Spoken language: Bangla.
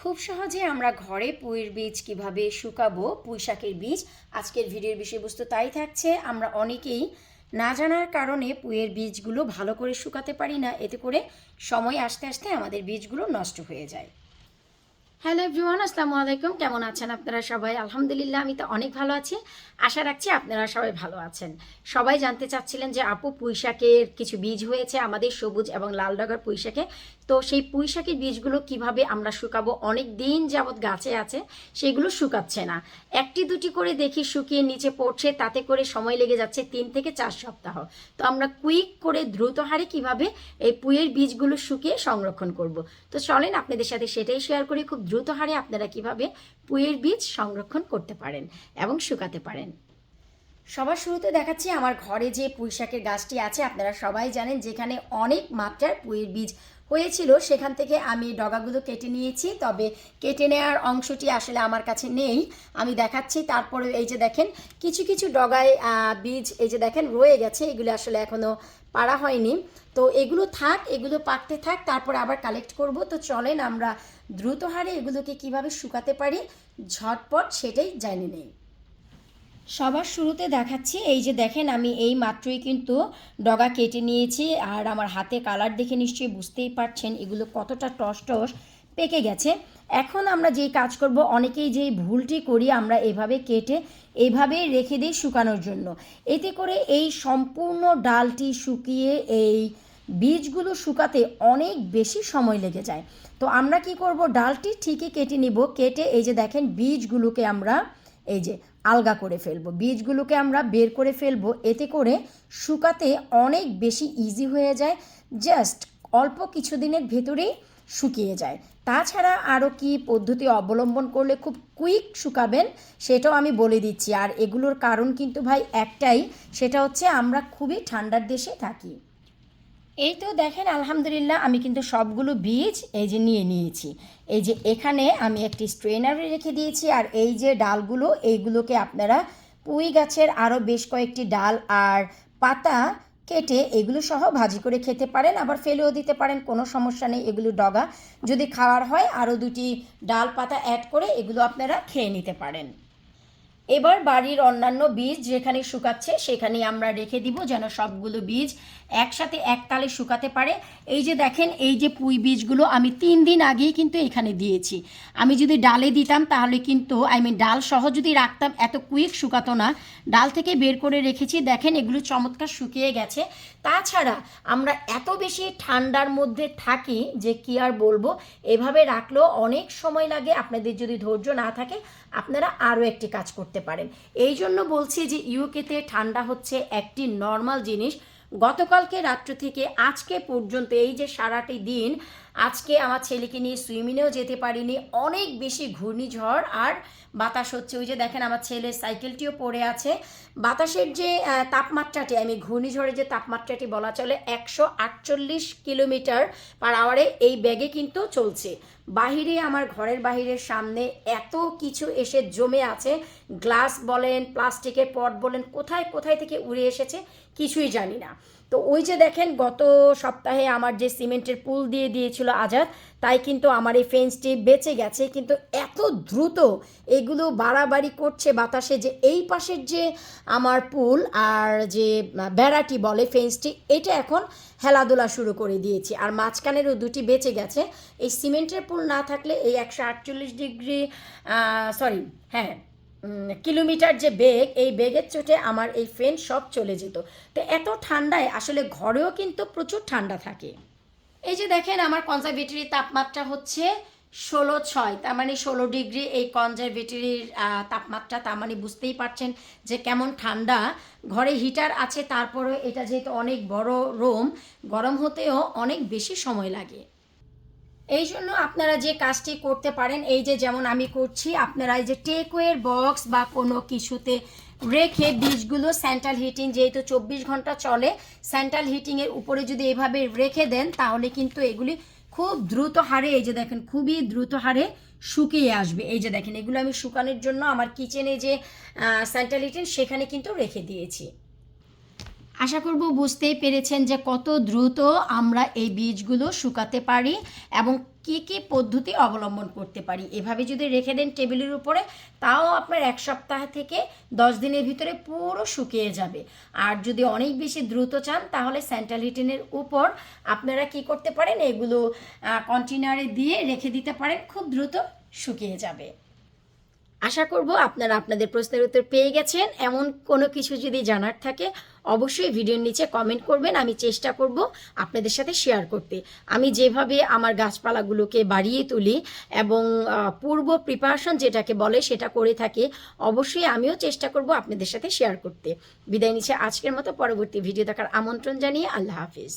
খুব সহজে আমরা ঘরে পুঁইয়ের বীজ কীভাবে শুকাবো পুঁই শাকের বীজ, আজকের ভিডিওর বিষয়বস্তু তাই থাকছে, আমরা অনেকেই না জানার কারণে পুঁইয়ের বীজগুলো ভালো করে শুকাতে পারি না, এতে করে সময় আসতে আসতে আমাদের বীজগুলো নষ্ট হয়ে যায়। হ্যালো এভরিওয়ান, আসসালামু আলাইকুম, কেমন আছেন আপনারা সবাই? আলহামদুলিল্লাহ, আমি তো অনেক ভালো আছি। আশা রাখছি আপনারা সবাই ভালো আছেন। সবাই জানতে চাচ্ছিলেন যে আপু পুঁইশাকের কিছু বীজ হয়েছে, আমাদের সবুজ এবং লাল ডগার পুঁইশাকে তো সেই পুঁইশাকের বীজগুলো কীভাবে আমরা শুকাবো? অনেক দিন যাবৎ গাছে আছে, সেগুলো শুকাচ্ছে না। একটি দুটি করে দেখি শুকিয়ে নিচে পড়ছে, তাতে করে সময় লেগে যাচ্ছে তিন থেকে চার সপ্তাহ। তো আমরা কুইক করে দ্রুত হারে কীভাবে এই পুঁইয়ের বীজগুলো শুকিয়ে সংরক্ষণ করব? তো চলেন আপনাদের সাথে সেটাই শেয়ার করি, খুব দ্রুত হারে আপনারা কীভাবে পুঁইয়ের বীজ সংরক্ষণ করতে পারেন এবং শুকাতে পারেন। সবার শুরুতে দেখাচ্ছি আমার ঘরে যে পুঁই শাকের গাছটি আছে, আপনারা সবাই জানেন যেখানে অনেক মাত্রার পুঁইয়ের বীজ হয়েছিল, সেখান থেকে আমি ডগাগুলো কেটে নিয়েছি, তবে কেটে নেওয়ার অংশটি আসলে আমার কাছে নেই। আমি দেখাচ্ছি, তারপরে এই যে দেখেন, কিছু কিছু ডগায় বীজ এই যে দেখেন, রয়ে গেছে, এগুলো আসলে এখনও পাড়া হয়নি। তো এগুলো থাক, এগুলো পাকতে থাক, তারপরে আবার কালেক্ট করব। তো চলেন আমরা দ্রুত হারে এগুলোকে কীভাবে শুকাতে পারি, ঝটপট সেটাই জানি নেই। সবার শুরুতে দেখাচ্ছি, এই যে দেখেন আমি এই মাত্রই কিন্তু ডগা কেটে নিয়েছি আর আমার হাতে কালার দেখে নিশ্চয়ই বুঝতেই পারছেন এগুলো কতটা টস টস পেকে গেছে। এখন আমরা যেই কাজ করব, অনেকেই যেই ভুলটি করি আমরা এভাবে কেটে এভাবে রেখে দিই শুকানোর জন্য। এতে করে এই সম্পূর্ণ ডালটি শুকিয়ে এই বীজগুলো শুকাতে অনেক বেশি সময় লেগে যায়। তো আমরা কি করব, ডালটি ঠিকই কেটে নিব, কেটে এই যে দেখেন বীজগুলোকে আমরা এই যে আলগা করে ফেলব। বীজগুলোকে আমরা বের করে ফেলব। এতে করে শুকাতে অনেক বেশি ইজি হয়ে যায়। জাস্ট অল্প কিছুদিনের ভেতরেই শুকিয়ে যায়। তাছাড়া আরও কি পদ্ধতি অবলম্বন করলে খুব কুইক শুকাবেন সেটাও আমি বলে দিচ্ছি। আর এগুলোর কারণ কিন্তু ভাই একটাই, সেটা হচ্ছে আমরা খুবই ঠান্ডার দেশে থাকি। এই তো দেখেন, আলহামদুলিল্লাহ, আমি কিন্তু সবগুলো বীজ এই যে নিয়ে নিয়েছি। এই যে এখানে আমি একটি স্ট্রেনারে রেখে দিয়েছি, আর এই যে ডালগুলো, এইগুলোকে আপনারা পুঁই গাছের আরও বেশ কয়েকটি ডাল আর পাতা কেটে এগুলো সহ ভাজি করে খেতে পারেন, আবার ফেলেও দিতে পারেন, কোনো সমস্যা নেই, এগুলো ডগা। যদি খাওয়ার হয় আরও দুটি ডাল পাতা অ্যাড করে এগুলো আপনারা খেয়ে নিতে পারেন। এবার বাড়ির অন্যান্য বীজ যেখানে শুকাচ্ছে সেখানে আমরা রেখে দিব যেন সবগুলো বীজ একসাথে এককালে শুকাতে পারে। এই যে দেখেন, এই যে পুঁই বীজগুলো আমি তিন দিন আগেই কিন্তু এখানে দিয়েছি। আমি যদি ডালে দিতাম তাহলে কিন্তু আই মিন ডাল সহ যদি রাখতাম, এত কুইক শুকাতো না। ডাল থেকে বের করে রেখেছি। দেখেন, এগুলো চমৎকার শুকিয়ে গেছে। তাছাড়া আমরা এত বেশি ঠান্ডার মধ্যে থাকি যে কি আর বলব, এভাবে রাখলেও অনেক সময় লাগে। আপনাদের যদি ধৈর্য না থাকে, আপনারা আরও একটি কাজ করতে পারেন। এই জন্য বলছি যে ইউকেতে ঠান্ডা হচ্ছে একটি নর্মাল জিনিস। গতকালকে রাত্র থেকে আজকে পর্যন্ত এই যে সারাটি দিন আজকে আমার ছেলেকে নিয়ে সুইমিংয়েও যেতে পারিনি। অনেক বেশি ঘূর্ণিঝড় আর বাতাস হচ্ছে। ওই যে দেখেন আমার ছেলের সাইকেলটিও পড়ে আছে। বাতাসের যে তাপমাত্রাটি আমি ঘূর্ণিঝড়ের যে তাপমাত্রাটি বলা চলে, একশো আটচল্লিশ কিলোমিটার পার আওয়ারে এই ব্যাগে কিন্তু চলছে। বাহিরে, আমার ঘরের বাহিরের সামনে এত কিছু এসে জমে আছে। গ্লাস বলেন, প্লাস্টিকের পট বলেন, কোথায় কোথায় থেকে উড়ে এসেছে কিছুই জানি না। তো ওই যে দেখেন, গত সপ্তাহে আমার যে সিমেন্টের পুল দিয়ে দিয়েছিল আজাদ, তাই কিন্তু আমার এই ফেন্সটি বেঁচে গেছে। কিন্তু এত দ্রুত এগুলো বাড়াবাড়ি করছে বাতাসে যে এই পাশের যে আমার পুল আর যে বেড়াটি বলে ফেন্সটি এটা এখন হেলাদোলা শুরু করে দিয়েছি। আর মাঝখানেরও দুটি বেঁচে গেছে। এই সিমেন্টের পুল না থাকলে এই একশো আটচল্লিশ ডিগ্রি সরি হ্যাঁ কিলোমিটার যে বেগ, এই বেগের চোটে আমার এই ফ্যান সব চলে যেত। তো এত ঠান্ডায় আসলে ঘরেও কিন্তু প্রচুর ঠান্ডা থাকে। এই যে দেখেন, আমার কনজারভেটরির তাপমাত্রা হচ্ছে ষোলো ছয়, তার মানে ষোলো ডিগ্রি। এই কনজারভেটরির তাপমাত্রা, তার মানে বুঝতেই পারছেন যে কেমন ঠান্ডা। ঘরে হিটার আছে, তারপরেও এটা যেহেতু অনেক বড় রুম গরম হতেও অনেক বেশি সময় লাগে। এই জন্য আপনারা যে কাজটি করতে পারেন, এই যে যেমন আমি করছি, আপনারা এই যে টেকওয়ের বক্স বা কোনো কিছুতে রেখে বীজগুলো সেন্ট্রাল হিটিং যেহেতু চব্বিশ ঘণ্টা চলে সেন্ট্রাল হিটিংয়ের উপরে যদি এভাবে রেখে দেন, তাহলে কিন্তু এগুলি খুব দ্রুত হারে, এই যে দেখেন, খুবই দ্রুত হারে শুকিয়ে আসবে। এই যে দেখেন, এগুলো আমি শুকানোর জন্য আমার কিচেনে যে সেন্ট্রাল হিটিং সেখানে কিন্তু রেখে দিয়েছি। আশা করব বুঝতেই পেরেছেন যে কত দ্রুত আমরা এই বীজগুলো শুকাতে পারি এবং কি কি পদ্ধতি অবলম্বন করতে পারি। এভাবে যদি রেখে দেন টেবিলের উপরে, তাও আপনার এক সপ্তাহ থেকে দশ দিনের ভিতরে পুরো শুকিয়ে যাবে। আর যদি অনেক বেশি দ্রুত চান, তাহলে স্যান্টাল হিটেনের উপর আপনারা কি করতে পারেন? এগুলো কন্টেনারে দিয়ে রেখে দিতে পারেন, খুব দ্রুত শুকিয়ে যাবে। আশা করব আপনারা আপনাদের প্রশ্নের উত্তর পেয়ে গেছেন। এমন কোনো কিছু যদি জানার থাকে, অবশ্যই ভিডিওর নিচে কমেন্ট করবেন, আমি চেষ্টা করব আপনাদের সাথে শেয়ার করতে। আমি যেভাবে আমার গাছপালাগুলোকে বাড়িয়ে তুলি এবং পূর্ব প্রিপারেশন যেটাকে বলে সেটা করে থাকি, অবশ্যই আমিও চেষ্টা করব আপনাদের সাথে শেয়ার করতে। বিদায় নিচ্ছে আজকের মতো, পরবর্তী ভিডিও দেখার আমন্ত্রণ জানিয়ে আল্লাহ হাফিজ।